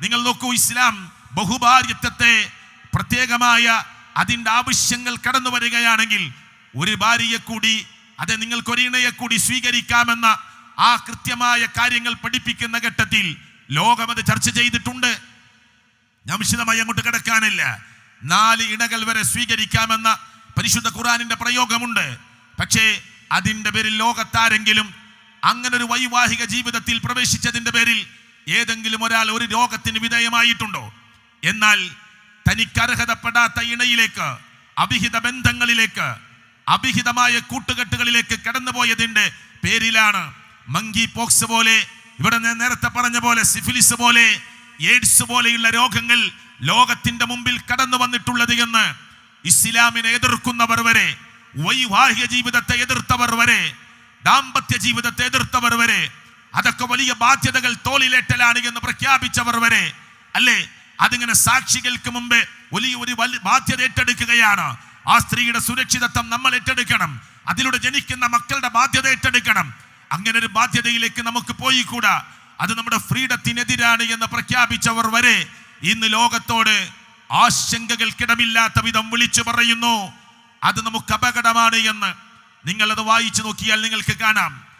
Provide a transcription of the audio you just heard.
നിങ്ങൾ നോക്കൂ ഇസ്ലാം ബഹുഭാര്യത്വത്തെ പ്രത്യേകമായ അതിന്റെ ആവശ്യങ്ങൾ കടന്നു വരികയാണെങ്കിൽ ഒരു ഭാര്യയെ കൂടി അത് നിങ്ങൾക്ക് ഒരു കൂടി സ്വീകരിക്കാമെന്ന ആ കൃത്യമായ കാര്യങ്ങൾ പഠിപ്പിക്കുന്ന ഘട്ടത്തിൽ ലോകം അത് ചർച്ച ചെയ്തിട്ടുണ്ട്. ഞാൻ അങ്ങോട്ട് കിടക്കാനില്ല. നാല് ഇണകൾ വരെ സ്വീകരിക്കാമെന്ന പരിശുദ്ധ ഖുറാനിന്റെ പ്രയോഗമുണ്ട്. പക്ഷേ അതിന്റെ പേരിൽ ലോകത്താരെങ്കിലും അങ്ങനെ ഒരു വൈവാഹിക ജീവിതത്തിൽ പ്രവേശിച്ചതിന്റെ പേരിൽ ഏതെങ്കിലും ഒരാൾ ഒരു രോഗത്തിന് വിധേയമായിട്ടുണ്ടോ? എന്നാൽ തനിക്ക് അർഹതപ്പെടാത്ത ഇണയിലേക്ക് അവിഹിത ബന്ധങ്ങളിലേക്ക് അവിഹിതമായ കൂട്ടുകെട്ടുകളിലേക്ക് കടന്നുപോയതിന്റെ പേരിലാണ് മങ്കി പോക്സ് പോലെ ഇവിടെ നേരത്തെ പറഞ്ഞ പോലെ സിഫിലിസ് പോലെ എയ്ഡ്സ് പോലെയുള്ള രോഗങ്ങൾ ലോകത്തിന്റെ മുമ്പിൽ കടന്നു വന്നിട്ടുള്ളത് എന്ന് ഇസ്ലാമിനെ എതിർക്കുന്നവർ വരെ വൈവാഹിക ജീവിതത്തെ എതിർത്തവർ വരെ ദാമ്പത്യ ജീവിതത്തെ എതിർത്തവർ വരെ അതൊക്കെ വലിയ ബാധ്യതകൾ തോളിലേറ്റലാണ് എന്ന് പ്രഖ്യാപിച്ചവർ വരെ അല്ലേ? അതിങ്ങനെ സാക്ഷികൾക്ക് മുമ്പേ വലിയ ഒരു വലിയ ബാധ്യത ഏറ്റെടുക്കുകയാണ്. ആ സ്ത്രീയുടെ സുരക്ഷിതത്വം നമ്മൾ ഏറ്റെടുക്കണം. അതിലൂടെ ജനിക്കുന്ന മക്കളുടെ ബാധ്യത ഏറ്റെടുക്കണം. അങ്ങനെ ഒരു ബാധ്യതയിലേക്ക് നമുക്ക് പോയി കൂടാ അത് നമ്മുടെ ഫ്രീഡത്തിനെതിരാണ് എന്ന് പ്രഖ്യാപിച്ചവർ വരെ ഇന്ന് ലോകത്തോട് ആശങ്കകൾക്കിടമില്ലാത്ത വിധം വിളിച്ചു പറയുന്നു. അത് നമുക്ക് അപകടമാണ് എന്ന്. നിങ്ങൾ അത് വായിച്ചു നോക്കിയാൽ നിങ്ങൾക്ക് കാണാം.